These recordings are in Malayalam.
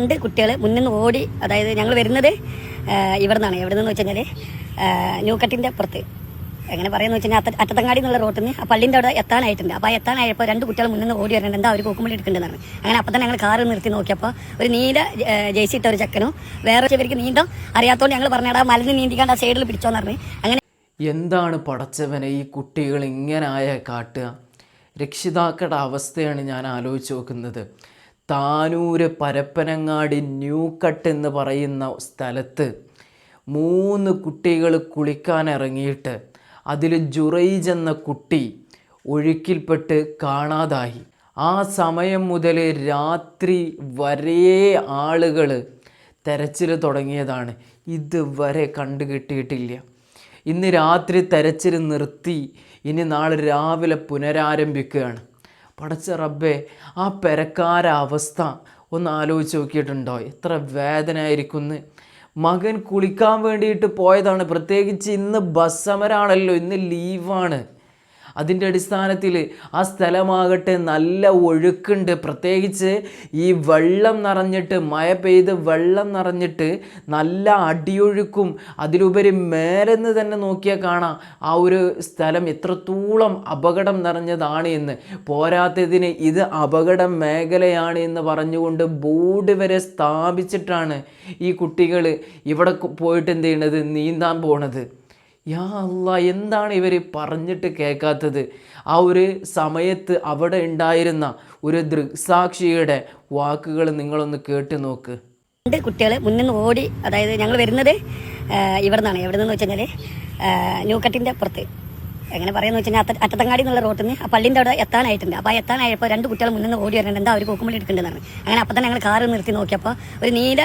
രണ്ട് കുട്ടികൾ മുന്നിൽ നിന്ന് ഓടി അതായത് ഞങ്ങൾ വരുന്നത് ഇവിടെ നിന്നാണ് എവിടെ നിന്ന് വെച്ച് കഴിഞ്ഞാൽ ന്യൂക്കട്ടിന്റെ പുറത്ത്. എങ്ങനെ പറയുന്നത് വെച്ച് കഴിഞ്ഞാൽ അറ്റത്തങ്ങാടി എന്നുള്ള റോട്ടിൽ നിന്ന് ആ പള്ളിന്റെ അവിടെ എത്താനായിട്ടുണ്ട്. അപ്പോൾ ആ എത്താനായപ്പോൾ രണ്ട് കുട്ടികൾ മുന്നിൽ നിന്ന് ഓടി വരുന്നുണ്ട് എന്താ അവർ കോക്കുമ്പള്ളി എടുക്കേണ്ടതാണ്. അങ്ങനെ അപ്പം തന്നെ ഞങ്ങൾ കാറ് നിർത്തി നോക്കിയപ്പോൾ ഒരു നീല ജേഴ്സി ഇട്ട ഒരു ചെക്കനും വേറെ ഇവർക്ക് നീന്തം അറിയാത്തോണ്ട് ഞങ്ങൾ പറഞ്ഞാൽ മലിന് നീന്തിക്കാണ്ട് ആ സൈഡിൽ പിടിച്ചോന്ന് പറഞ്ഞ്. അങ്ങനെ എന്താണ് പടച്ചവനെ ഈ കുട്ടികൾ ഇങ്ങനെ ഇങ്ങനായ കാട്ടുക? രക്ഷിതാക്കളുടെ അവസ്ഥയാണ് ഞാൻ ആലോചിച്ച് നോക്കുന്നത്. താനൂര് പരപ്പനങ്ങാടി ന്യൂ കട്ട് എന്ന് പറയുന്ന സ്ഥലത്ത് മൂന്ന് കുട്ടികൾ കുളിക്കാൻ ഇറങ്ങിയിട്ട് അതിൽ ജുറൈജ് എന്ന കുട്ടി ഒഴുക്കിൽപ്പെട്ട് കാണാതായി. ആ സമയം മുതൽ രാത്രി വരേ ആളുകൾ തെരച്ചിൽ തുടങ്ങിയതാണ്. ഇതുവരെ കണ്ടു കിട്ടിയിട്ടില്ല. ഇന്ന് രാത്രി തെരച്ചിൽ നിർത്തി. ഇനി നാളെ രാവിലെ പുനരാരംഭിക്കുകയാണ്. പടച്ച റബ്ബേ ആ പെരക്കാര അവസ്ഥ ഒന്ന് ആലോചിച്ച് നോക്കിയിട്ടുണ്ടോ? എത്ര വേദനയായിരിക്കുന്നു. മകൻ കുളിക്കാൻ വേണ്ടിയിട്ട് പോയതാണ്. പ്രത്യേകിച്ച് ഇന്ന് ബസ് സമരമാണല്ലോ ഇന്ന് ലീവാണ്. അതിന്റെ അടിസ്ഥാനത്തിൽ ആ സ്ഥലമാകട്ടെ നല്ല ഒഴുക്കുണ്ട്. പ്രത്യേകിച്ച് ഈ വെള്ളം നിറഞ്ഞിട്ട് മഴ പെയ്ത് വെള്ളം നിറഞ്ഞിട്ട് നല്ല അടിയൊഴുക്കും. അതിലുപരി മേലെന്ന് തന്നെ നോക്കിയാൽ കാണാം ആ ഒരു സ്ഥലം എത്രത്തോളം അപകടം നിറഞ്ഞതാണ് എന്ന്. പോരാത്തതിന് ഇത് അപകട മേഖലയാണ് എന്ന് പറഞ്ഞുകൊണ്ട് ബോർഡ് വരെ സ്ഥാപിച്ചിട്ടാണ് ഈ കുട്ടികൾ ഇവിടെ പോയിട്ട് എന്ത് ചെയ്യണത് നീന്താൻ പോണത്. യാ അല്ല എന്താണ് ഇവർ പറഞ്ഞിട്ട് കേൾക്കാത്തത്? ആ ഒരു സമയത്ത് അവിടെ ഉണ്ടായിരുന്ന ഒരു ദൃക്സാക്ഷിയുടെ വാക്കുകൾ നിങ്ങളൊന്ന് കേട്ട് നോക്ക്. രണ്ട് കുട്ടികൾ മുന്നിൽ നിന്ന് ഓടി അതായത് ഞങ്ങൾ വരുന്നത് ഇവിടെ നിന്നാണ് എവിടെ നിന്ന് വെച്ച് കഴിഞ്ഞാൽ ന്യൂക്കട്ടിന്റെ അപ്പുറത്ത് എങ്ങനെ പറയാന്ന് വെച്ചാൽ അറ്റത്തങ്ങാടി എന്നുള്ള റോട്ടിൽ നിന്ന് ആ പള്ളിന്റെ അവിടെ എത്താനായിട്ടുണ്ട്. അപ്പോൾ ആ എത്താനായപ്പോൾ രണ്ട് കുട്ടികൾ മുന്നിൽ നിന്ന് ഓടി വരുന്നുണ്ട് എന്താ അവർ കോക്കുമ്പള്ളി എടുക്കേണ്ടതാണ്. അങ്ങനെ അപ്പം തന്നെ ഞങ്ങൾ കാറ് നിർത്തി നോക്കിയപ്പോൾ ഒരു നീല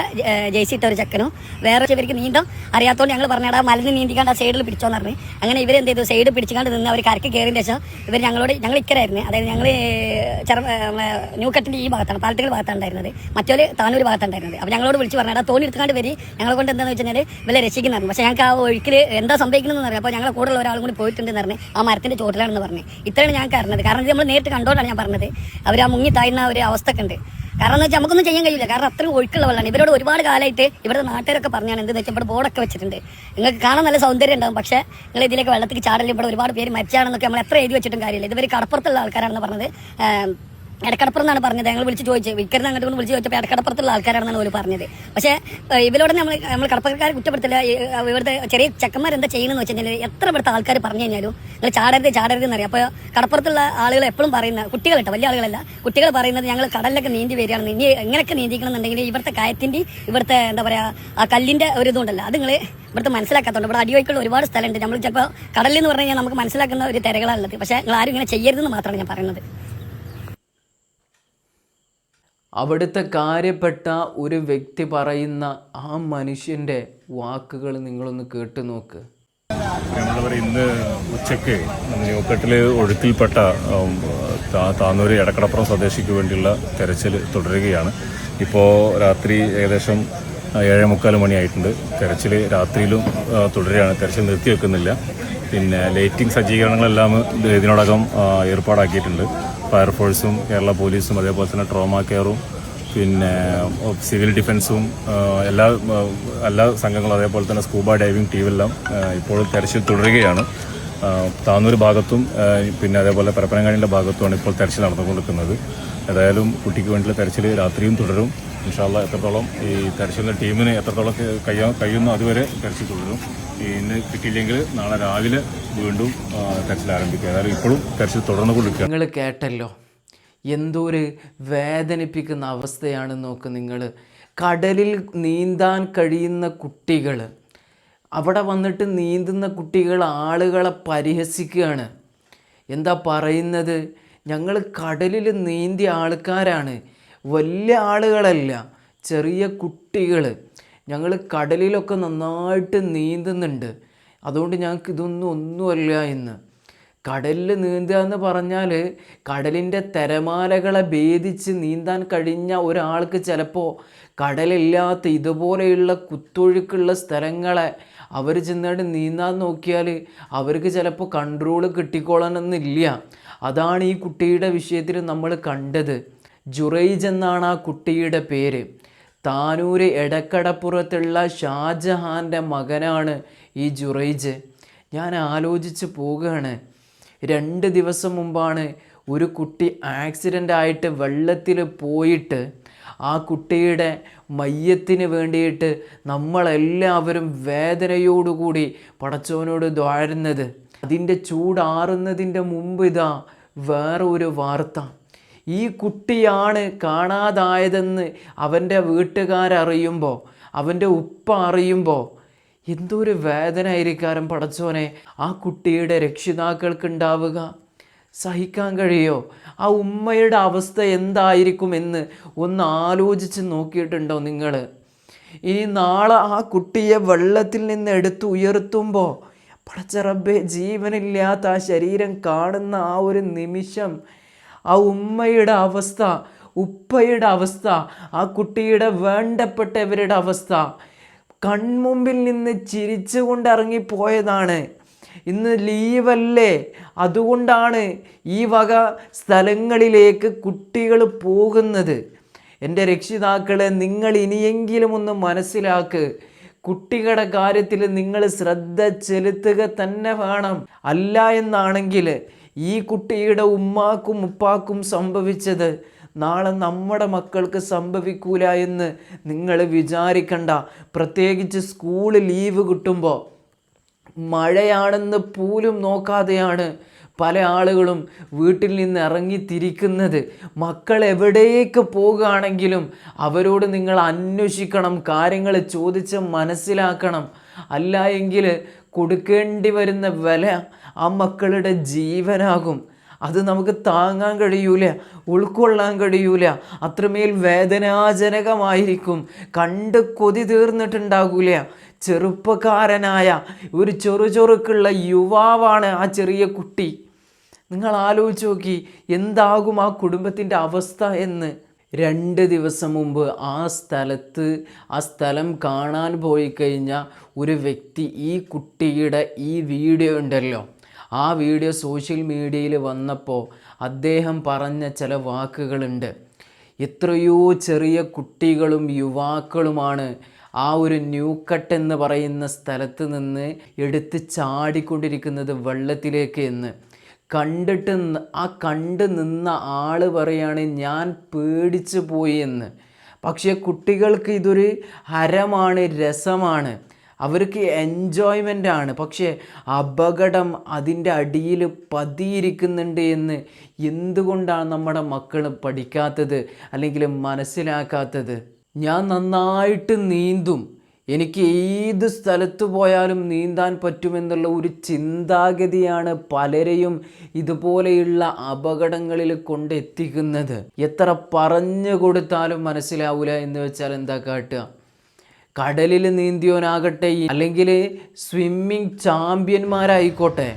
ജേസി ഒരു ചക്കനും വേറെ ഇവർക്ക് നീന്തം അറിയാത്തതുകൊണ്ട് ഞങ്ങൾ പറഞ്ഞാൽ മലന്ന് നീന്തിക്കാണ്ട് ആ സൈഡിൽ പിടിച്ചോന്ന് പറഞ്ഞു. അങ്ങനെ ഇവരെന്ത് ചെയ്തു? സൈഡ് പിടിച്ചുകൊണ്ട് നിന്ന് അവർ കരക്ക് കയറിയതിന് ശേഷം ഇവർ ഞങ്ങളോട് ഞങ്ങൾ ഇക്കരായിരുന്നു അതായത് ഞങ്ങൾ ചെറ ന്യൂക്കട്ടിന്റെ ഈ ഭാഗത്താണ് പാലത്തുകൾ ഭാഗത്താണ് ഉണ്ടായിരുന്നത് മറ്റൊരു താനൂർ ഭാഗത്തുണ്ടായിരുന്നത് അപ്പോൾ ഞങ്ങളോട് വിളിച്ച് പറഞ്ഞാൽ തോണി എടുത്തുകൊണ്ട് വരി. ഞങ്ങളെ കൊണ്ട് എന്താണെന്ന് വെച്ച് കഴിഞ്ഞാൽ ഇവരെ രക്ഷിക്കുന്നതാണ് പക്ഷേ ഞങ്ങൾക്ക് ആ ഒഴുക്കിൽ എന്താ സംഭവിക്കുന്നതെന്ന് അറിയാം. അപ്പോൾ ഞങ്ങളെ കൂടെയുള്ള ഒരാളും കൂടി പോയിട്ടുണ്ടെന്ന് പറഞ്ഞ് ആ മരത്തിന്റെ ചോട്ടിലാണെന്ന് പറഞ്ഞ്. ഇത്രയാണ് ഞാൻ അറിഞ്ഞത്. കാരണം ഇത് നമ്മൾ നേരിട്ട് കണ്ടോണ്ടാണ് ഞാൻ പറഞ്ഞത്. അവർ ആ മുങ്ങി താഴ്ന്ന ഒരു അവസ്ഥയൊക്കെ ഉണ്ട്. കാരണം എന്ന് വെച്ചാൽ നമുക്കൊന്നും ചെയ്യാൻ കഴിയില്ല കാരണം അത്രയും ഒഴുക്കുള്ള വെള്ളമാണ് ഇവരോട് ഒരുപാട് കാലമായിട്ട് ഇവരുടെ നാട്ടുകാരൊക്കെ പറഞ്ഞാണ് എന്തെന്ന് വെച്ചാൽ ഇവിടെ ബോർഡൊക്കെ വെച്ചിട്ടുണ്ട്. നിങ്ങൾക്ക് കാണാൻ നല്ല സൗന്ദര്യം ഉണ്ടാവും. പക്ഷേ നിങ്ങൾ ഇതിലേക്ക് വെള്ളത്തിൽ ചാടലും ഇവിടെ ഒരുപാട് പേര് മരിച്ചാണെന്നൊക്കെ നമ്മൾ എത്ര എഴുതി വെച്ചിട്ടും കാര്യമില്ല. ഇതുവരെ കടപ്പുറത്തുള്ള ആൾക്കാരാണെന്ന് പറഞ്ഞത് ഏം, എടക്കടപ്പുറം എന്നാണ് പറഞ്ഞത്. ഞങ്ങൾ വിളിച്ച് ചോദിച്ചു വിൽക്കരുന്ന് അങ്ങോട്ട് കൊണ്ട് വിളിച്ച് ചോദിച്ചപ്പോൾ എടക്കടപ്പുറത്തുള്ള ആൾക്കാരാണെന്നാണ് അവർ പറഞ്ഞത്. പക്ഷേ ഇവരോട് നമ്മൾ നമ്മൾ കടപ്പക്കാരെ കുറ്റപ്പെടുത്തില്ല. ഇവിടുത്തെ ചെറിയ ചെക്കന്മാർ എന്താ ചെയ്യണമെന്ന് വെച്ച് കഴിഞ്ഞാൽ എത്ര ഇവിടുത്തെ ആൾക്കാർ പറഞ്ഞു കഴിഞ്ഞാലും നിങ്ങൾ ചാടരുത് ചാടരുത് എന്നറിയാം. അപ്പോൾ കടപ്പുറത്തുള്ള ആളുകൾ എപ്പോഴും പറയുന്ന കുട്ടികൾ കേട്ടോ വലിയ ആളുകളല്ല. കുട്ടികൾ പറയുന്നത് ഞങ്ങൾ കടലിലൊക്കെ നീന്തി വരികയാണ് ഇനി എങ്ങനെയൊക്കെ നീന്തിക്കണം എന്നുണ്ടെങ്കിൽ ഇവിടുത്തെ കയത്തിന്റെ ഇവിടുത്തെ എന്താ പറയുക ആ കല്ലിന്റെ ഒരു ഇതുണ്ടല്ലോ അത് നിങ്ങൾ ഇവിടുത്തെ മനസ്സിലാക്കാത്തതുകൊണ്ട് ഇവിടെ അടിയൊഴുക്കുള്ള ഒരുപാട് സ്ഥലമുണ്ട്. നമ്മൾ ചിലപ്പോൾ കടലിൽ എന്ന് പറഞ്ഞു കഴിഞ്ഞാൽ നമുക്ക് മനസ്സിലാക്കുന്ന ഒരു തിരകളാണുള്ളത്. പക്ഷേ നിങ്ങൾ ആരും ഇങ്ങനെ ചെയ്യരുതെന്ന് മാത്രമാണ് ഞാൻ പറയുന്നത്. അവിടുത്തെ കാര്യപ്പെട്ട ഒരു വ്യക്തി പറയുന്ന ആ മനുഷ്യന്റെ വാക്കുകൾ നിങ്ങളൊന്ന് കേട്ടു നോക്ക്. ഇന്ന് ഉച്ചയ്ക്ക് ന്യൂക്കട്ടിൽ ഒഴുക്കിൽപ്പെട്ട താന്നൂര് എടക്കടപ്പുറം സ്വദേശിക്ക് വേണ്ടിയുള്ള തെരച്ചിൽ തുടരുകയാണ്. ഇപ്പോൾ രാത്രി ഏകദേശം ഏഴേ മുക്കാൽ മണിയായിട്ടുണ്ട്. തെരച്ചിൽ രാത്രിയിലും തുടരുകയാണ്. തെരച്ചിൽ നിർത്തി വെക്കുന്നില്ല പിന്നെ ലൈറ്റിംഗ് സജ്ജീകരണങ്ങളെല്ലാം ഇതിനോടകം ഏർപ്പാടാക്കിയിട്ടുണ്ട്. ഫയർഫോഴ്സും കേരള പോലീസും അതേപോലെ തന്നെ ട്രോമ കെയറും പിന്നെ സിവിൽ ഡിഫൻസും എല്ലാ എല്ലാ സംഘങ്ങളും അതേപോലെ തന്നെ സ്കൂബ ഡൈവിംഗ് ടീമെല്ലാം ഇപ്പോൾ തെരച്ചിൽ തുടരുകയാണ്. താന്നൂർ ഭാഗത്തും പിന്നെ അതേപോലെ പരപ്പനങ്ങാടിന്റെ ഭാഗത്തുമാണ് ഇപ്പോൾ തെരച്ചിൽ നടന്നുകൊണ്ടിരിക്കുന്നത്. ഏതായാലും കുട്ടിക്ക് വേണ്ടിയുള്ള തെരച്ചിൽ രാത്രിയും തുടരും. ഇൻഷാല്ല എത്രത്തോളം ഈ തെരച്ചിലിന്റെ ടീമിന് എത്രത്തോളം കഴിയാൻ കഴിയുന്നു അതുവരെ തെരച്ചിൽ തുടരും. ഇന്ന് കിട്ടിയില്ലെങ്കിൽ നാളെ രാവിലെ വീണ്ടും തെരച്ചിൽ ആരംഭിക്കുക. അതായത് ഇപ്പോഴും തെരച്ചിൽ തുടർന്നുകൊണ്ടിരിക്കുകയാണ് നിങ്ങൾ കേട്ടല്ലോ. എന്തോ ഒരു വേദനിപ്പിക്കുന്ന അവസ്ഥയാണ് നോക്ക് നിങ്ങൾ കടലിൽ നീന്താൻ കഴിയുന്ന കുട്ടികൾ അവിടെ വന്നിട്ട് നീന്തുന്ന കുട്ടികൾ ആളുകളെ പരിഹസിക്കുകയാണ്. എന്താ പറയുന്നത്? ഞങ്ങൾ കടലിൽ നീന്തിയ ആൾക്കാരാണ്. വലിയ ആളുകളല്ല ചെറിയ കുട്ടികൾ ഞങ്ങൾ കടലിലൊക്കെ നന്നായിട്ട് നീന്തുന്നുണ്ട്. അതുകൊണ്ട് ഞങ്ങൾക്ക് ഇതൊന്നും ഒന്നുമല്ല എന്ന്. കടലിൽ നീന്തുക എന്ന് പറഞ്ഞാൽ കടലിന്റെ തിരമാലകളെ ഭേദിച്ച് നീന്താൻ കഴിഞ്ഞ ഒരാൾക്ക് ചിലപ്പോൾ കടലില്ലാത്ത ഇതുപോലെയുള്ള കുത്തൊഴുക്കുള്ള സ്ഥലങ്ങളെ അവർ ചെന്നിട്ട് നീന്താൻ നോക്കിയാൽ അവർക്ക് ചിലപ്പോൾ കൺട്രോൾ കിട്ടിക്കോളണമെന്നില്ല. അതാണ് ഈ കുട്ടിയുടെ വിഷയത്തിൽ നമ്മൾ കണ്ടത്. ജുറൈജ് എന്നാണ് ആ കുട്ടിയുടെ പേര്. താനൂര് എടക്കടപ്പുറത്തുള്ള ഷാജഹാന്റെ മകനാണ് ഈ ജുറൈജ്. ഞാൻ ആലോചിച്ച് പോവുകയാണ്. രണ്ട് ദിവസം മുമ്പാണ് ഒരു കുട്ടി ആക്സിഡന്റ് ആയിട്ട് വെള്ളത്തിൽ പോയിട്ട് ആ കുട്ടിയുടെ മയ്യത്തിന് വേണ്ടിയിട്ട് നമ്മളെല്ലാവരും വേദനയോടുകൂടി പടച്ചവനോട് ദ്വാരുന്നത്. അതിന്റെ ചൂടാറുന്നതിന്റെ മുമ്പ് ഇതാ വേറെ ഒരു വാർത്ത. ഈ കുട്ടിയാണ് കാണാതായതെന്ന് അവന്റെ വീട്ടുകാരറിയുമ്പോൾ അവന്റെ ഉപ്പ അറിയുമ്പോൾ എന്തൊരു വേദന ആയിരിക്കാരം പടച്ചോനെ ആ കുട്ടിയുടെ രക്ഷിതാക്കൾക്ക് ഉണ്ടാവുക സഹിക്കാൻ കഴിയോ? ആ ഉമ്മയുടെ അവസ്ഥ എന്തായിരിക്കും എന്ന് ഒന്ന് ആലോചിച്ച് നോക്കിയിട്ടുണ്ടോ നിങ്ങൾ? ഇനി നാളെ ആ കുട്ടിയെ വെള്ളത്തിൽ നിന്ന് എടുത്ത് ഉയർത്തുമ്പോൾ പടച്ചറബെ ജീവനില്ലാത്ത ആ ശരീരം കാണുന്ന ആ ഒരു നിമിഷം ആ ഉമ്മയുടെ അവസ്ഥ ഉപ്പയുടെ അവസ്ഥ ആ കുട്ടിയുടെ വേണ്ടപ്പെട്ടവരുടെ അവസ്ഥ കൺമുമ്പിൽ നിന്ന് ചിരിച്ചുകൊണ്ട് ഇറങ്ങിപ്പോയതാണ്. ഇന്ന് ലീവല്ലേ? അതുകൊണ്ടാണ് ഈ വക സ്ഥലങ്ങളിലേക്ക് കുട്ടികൾ പോകുന്നത്. എന്റെ രക്ഷിതാക്കളെ നിങ്ങൾ ഇനിയെങ്കിലും ഒന്ന് മനസ്സിലാക്ക്. കുട്ടികളുടെ കാര്യത്തിൽ നിങ്ങൾ ശ്രദ്ധ ചെലുത്തുക തന്നെ വേണം. അല്ല എന്നാണെങ്കിൽ ഈ കുട്ടിയുടെ ഉമ്മാക്കും ഉപ്പാക്കും സംഭവിച്ചത്. നാളെ നമ്മുടെ മക്കൾക്ക് സംഭവിക്കൂല എന്ന് നിങ്ങൾ വിചാരിക്കണ്ട. പ്രത്യേകിച്ച് സ്കൂൾ ലീവ് കിട്ടുമ്പോൾ മഴയാണെന്ന് പോലും നോക്കാതെയാണ് പല ആളുകളും വീട്ടിൽ നിന്ന് ഇറങ്ങി തിരിക്കുന്നത്. മക്കൾ എവിടേക്ക് പോകുകയാണെങ്കിലും അവരോട് നിങ്ങൾ അന്വേഷിക്കണം കാര്യങ്ങൾ ചോദിച്ച് മനസ്സിലാക്കണം. അല്ല എങ്കിൽ കൊടുക്കേണ്ടി വരുന്ന വില ആ മക്കളുടെ ജീവനാകും. അത് നമുക്ക് താങ്ങാൻ കഴിയൂല ഉൾക്കൊള്ളാൻ കഴിയൂല. അത്രമേൽ വേദനാജനകമായിരിക്കും. കണ്ട് കൊതി തീർന്നിട്ടുണ്ടാകൂല. ചെറുപ്പക്കാരനായ ഒരു ചെറുചൊറുക്കുള്ള യുവാവാണ് ആ ചെറിയ കുട്ടി. നിങ്ങൾ ആലോചിച്ച് നോക്കി എന്താകും ആ കുടുംബത്തിന്റെ അവസ്ഥ എന്ന്. രണ്ട് ദിവസം മുമ്പ് ആ സ്ഥലത്ത് ആ സ്ഥലം കാണാൻ പോയി കഴിഞ്ഞ ഒരു വ്യക്തി ഈ കുട്ടിയുടെ ഈ വീഡിയോ ഉണ്ടല്ലോ ആ വീഡിയോ സോഷ്യൽ മീഡിയയിൽ വന്നപ്പോൾ അദ്ദേഹം പറഞ്ഞ ചില വാക്കുകളുണ്ട്. എത്രയോ ചെറിയ കുട്ടികളും യുവാക്കളുമാണ് ആ ഒരു ന്യൂക്കട്ട് എന്ന് പറയുന്ന സ്ഥലത്ത് നിന്ന് എടുത്ത് ചാടിക്കൊണ്ടിരിക്കുന്നത് വെള്ളത്തിലേക്ക് എന്ന്. കണ്ടിട്ട് ആ കണ്ട് നിന്ന ആൾ പറയാണ് ഞാൻ പേടിച്ചു പോയി എന്ന്. പക്ഷേ കുട്ടികൾക്ക് ഇതൊരു ഹരമാണ് രസമാണ്. അവർക്ക് എൻജോയ്മെന്റ് ആണ്. പക്ഷേ അപകടം അതിന്റെ അടിയിൽ പതിയിരിക്കുന്നുണ്ട് എന്ന് എന്തുകൊണ്ടാണ് നമ്മുടെ മക്കൾ പഠിക്കാത്തത് അല്ലെങ്കിൽ മനസ്സിലാക്കാത്തത്? ഞാൻ നന്നായിട്ട് നീന്തും. എനിക്ക് ഏത് സ്ഥലത്ത് പോയാലും നീന്താൻ പറ്റുമെന്നുള്ള ഒരു ചിന്താഗതിയാണ് പലരെയും ഇതുപോലെയുള്ള അപകടങ്ങളിൽ കൊണ്ടെത്തിക്കുന്നത്. എത്ര പറഞ്ഞു കൊടുത്താലും മനസ്സിലാവില്ല എന്ന് വെച്ചാൽ എന്താ കാട്ടുക? കടലിൽ നീന്തിയോനാകട്ടെ അല്ലെങ്കിൽ സ്വിമ്മിംഗ് ചാമ്പ്യന്മാരായിക്കോട്ടെ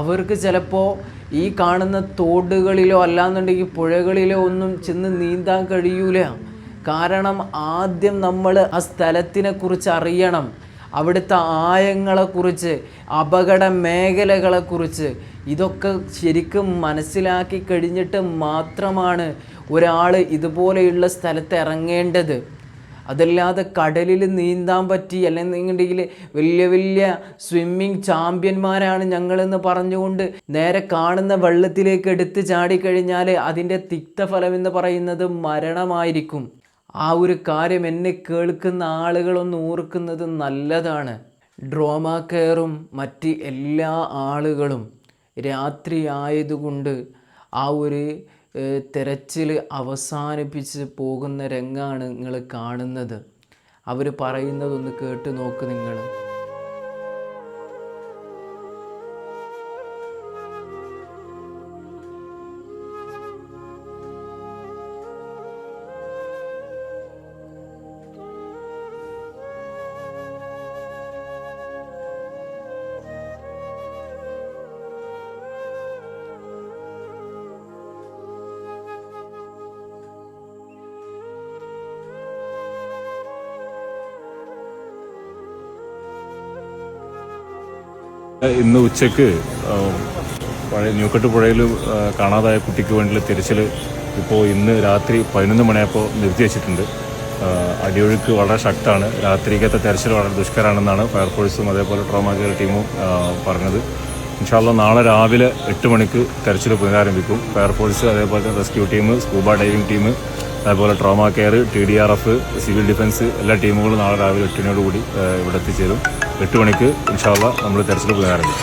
അവർക്ക് ചിലപ്പോൾ ഈ കാണുന്ന തോടുകളിലോ അല്ലാന്നുണ്ടെങ്കിൽ പുഴകളിലോ ഒന്നും ചെന്ന് നീന്താൻ കഴിയൂല. കാരണം ആദ്യം നമ്മൾ ആ സ്ഥലത്തിനെ കുറിച്ച് അറിയണം. അവിടുത്തെ ആയങ്ങളെക്കുറിച്ച് അപകട മേഖലകളെക്കുറിച്ച് ഇതൊക്കെ ശരിക്കും മനസ്സിലാക്കി കഴിഞ്ഞിട്ട് മാത്രമാണ് ഒരാൾ ഇതുപോലെയുള്ള സ്ഥലത്ത് ഇറങ്ങേണ്ടത്. അതല്ലാതെ കടലിൽ നീന്താൻ പറ്റി അല്ലെന്നുണ്ടെങ്കിൽ വലിയ വലിയ സ്വിമ്മിങ് ചാമ്പ്യന്മാരാണ് ഞങ്ങളെന്ന് പറഞ്ഞുകൊണ്ട് നേരെ കാണുന്ന വെള്ളത്തിലേക്ക് എടുത്ത് ചാടിക്കഴിഞ്ഞാൽ അതിന്റെ തിക്തഫലം എന്ന് പറയുന്നത് മരണമായിരിക്കും. ആ ഒരു കാര്യം എന്നെ കേൾക്കുന്ന ആളുകളൊന്ന് ഓർക്കുന്നത് നല്ലതാണ്. ഡ്രോമ കെയറും മറ്റ് എല്ലാ ആളുകളും രാത്രി ആയതുകൊണ്ട് ആ ഒരു തിരച്ചിൽ അവസാനിപ്പിച്ച് പോകുന്ന രംഗമാണ് നിങ്ങൾ കാണുന്നത്. അവർ പറയുന്നതൊന്ന് കേട്ട് നോക്ക് നിങ്ങൾ ഇന്ന് ഉച്ചയ്ക്ക് ആ, പഴയ ന്യൂക്കട്ട് പുഴയിൽ കാണാതായ കുട്ടിക്ക് വേണ്ടിയുള്ള തിരച്ചിൽ ഇപ്പോൾ ഇന്ന് രാത്രി പതിനൊന്ന് മണിയപ്പോൾ നിർത്തിവെച്ചിട്ടുണ്ട്. അടിയൊഴുക്ക് വളരെ ശക്തമാണ്. രാത്രിക്കത്തെ തെരച്ചിൽ വളരെ ദുഷ്കരമാണെന്നാണ് ഫയർഫോഴ്സും അതേപോലെ ട്രോമാ കെയർ ടീമും പറഞ്ഞത്. ഇൻഷാല്ല നാളെ രാവിലെ എട്ട് മണിക്ക് തെരച്ചിൽ പുനരാരംഭിക്കും. ഫയർഫോഴ്സ് അതേപോലെ rescue team scuba diving team അതേപോലെ trauma care T D R F civil defence എല്ലാ ടീമുകളും നാളെ രാവിലെ എട്ടിനോടുകൂടി ഇവിടെ എത്തിച്ചേരും. എട്ട് മണിക്ക് ഇൻഷാല്ല നമ്മൾ തെരച്ചിൽ പുനരാരംഭിക്കും.